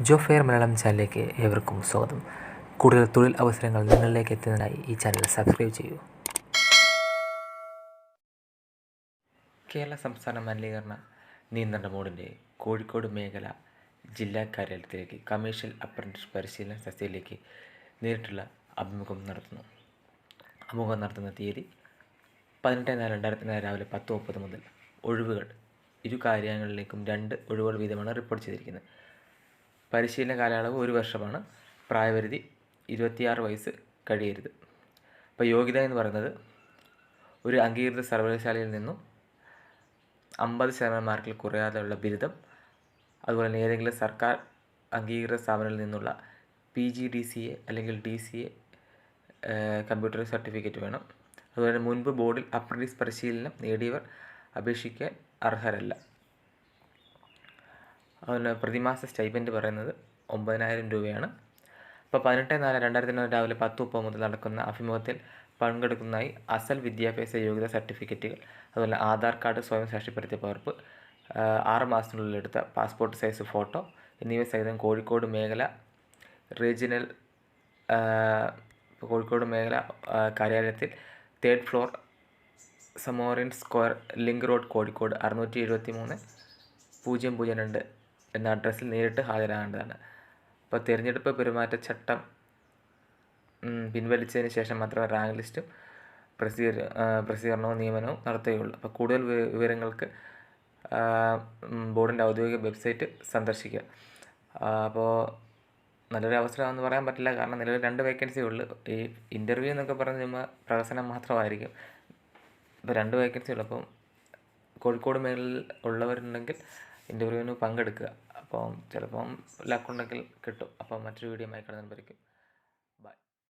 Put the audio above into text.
ജോ fair Malayalam ചാനലിലേക്ക് ഏവർക്കും സ്വാഗതം. കൂടുതൽ തൊഴിൽ അവസരങ്ങൾ നിങ്ങളിലേക്ക് എത്തുന്നതിനായി ഈ ചാനൽ സബ്സ്ക്രൈബ് ചെയ്യൂ. കേരള സംസ്ഥാന മലിനീകരണ നിയന്ത്രണ ബോർഡിന്റെ കോഴിക്കോട് മേഖല ജില്ലാ കാര്യാലയത്തിലേക്ക് കമേഴ്ഷ്യൽ അപ്രന്റീസ് പരിശീലന സസ്യയിലേക്ക് നേരിട്ടുള്ള അഭിമുഖം നടത്തുന്നു. അഭിമുഖം നടത്തുന്ന തീയതി പതിനെട്ട് നാല് രണ്ടായിരത്തി നാല് രാവിലെ പത്ത് മുപ്പത് മുതൽ ഒഴിവുകൾ ഇരു കാര്യങ്ങളിലേക്കും രണ്ട് ഒഴിവുകൾ വീതമാണ് റിപ്പോർട്ട് ചെയ്തിരിക്കുന്നത്. പരിശീലന കാലയളവ് ഒരു വർഷമാണ്. പ്രായപരിധി ഇരുപത്തിയാറ് വയസ്സ് കഴിയരുത്. അപ്പോൾ യോഗ്യത എന്ന് പറയുന്നത് ഒരു അംഗീകൃത സർവകലാശാലയിൽ നിന്നും അമ്പത് ശതമാനം മാർക്കിൽ കുറയാതെയുള്ള ബിരുദം അതുപോലെ തന്നെ ഏതെങ്കിലും സർക്കാർ അംഗീകൃത സ്ഥാപനങ്ങളിൽ നിന്നുള്ള P G D C A അല്ലെങ്കിൽ D C A computer certificate വേണം. അതുപോലെ മുൻപ് ബോർഡിൽ അപ്രന്റീസ് പരിശീലനം നേടിയവർ അപേക്ഷിക്കാൻ അർഹരല്ല. അതുപോലെ പ്രതിമാസ സ്റ്റൈപ്പൻഡ് പറയുന്നത് ഒമ്പതിനായിരം രൂപയാണ്. അപ്പോൾ പതിനെട്ട് നാല് രണ്ടായിരത്തി നാല് രാവിലെ പത്ത് മുപ്പത് മുതൽ നടക്കുന്ന അഭിമുഖത്തിൽ പങ്കെടുക്കുന്നതായി അസൽ വിദ്യാഭ്യാസ യോഗ്യത സർട്ടിഫിക്കറ്റുകൾ അതുപോലെ ആധാർ കാർഡ് സ്വയം സാക്ഷ്യപ്പെടുത്തിയ പകർപ്പ് ആറ് മാസത്തിനുള്ളിൽ എടുത്ത പാസ്പോർട്ട് സൈസ് ഫോട്ടോ എന്നിവ സഹിതം കോഴിക്കോട് മേഖല റീജിയണൽ കോഴിക്കോട് മേഖല കാര്യാലയത്തിൽ third floor Zamorin square link road Kozhikode അറുന്നൂറ്റി എഴുപത്തി മൂന്ന് പൂജ്യം പൂജ്യം രണ്ട് എന്ന അഡ്രസ്സിൽ നേരിട്ട് ഹാജരാകേണ്ടതാണ്. അപ്പോൾ തിരഞ്ഞെടുപ്പ് പെരുമാറ്റച്ചട്ടം പിൻവലിച്ചതിന് ശേഷം മാത്രമേ റാങ്ക് ലിസ്റ്റും പ്രസിദ്ധീകര പ്രസിദ്ധീകരണവും നിയമനവും നടത്തുകയുള്ളൂ. അപ്പോൾ കൂടുതൽ വിവരങ്ങൾക്ക് ബോർഡിന്റെ ഔദ്യോഗിക വെബ്സൈറ്റ് സന്ദർശിക്കുക. അപ്പോൾ നല്ലൊരു അവസരമാണെന്ന് പറയാൻ പറ്റില്ല. കാരണം നിലവിൽ രണ്ട് വേക്കൻസി ഉള്ളൂ. ഈ ഇന്റർവ്യൂ എന്നൊക്കെ പറഞ്ഞ് ചുമ്മാ പ്രഹസനം മാത്രമായിരിക്കും. ഇപ്പോൾ രണ്ട് വേക്കൻസി ഉള്ളൂ. അപ്പം കോഴിക്കോട് മേഖലയിൽ ഉള്ളവരുണ്ടെങ്കിൽ ഇന്റർവ്യൂവിന് പങ്കെടുക്കുക. അപ്പം ചിലപ്പം ലക്കുണ്ടെങ്കിൽ കിട്ടും. അപ്പം മറ്റൊരു വീഡിയോ ആയി കാണുന്നതായിരിക്കും ബൈ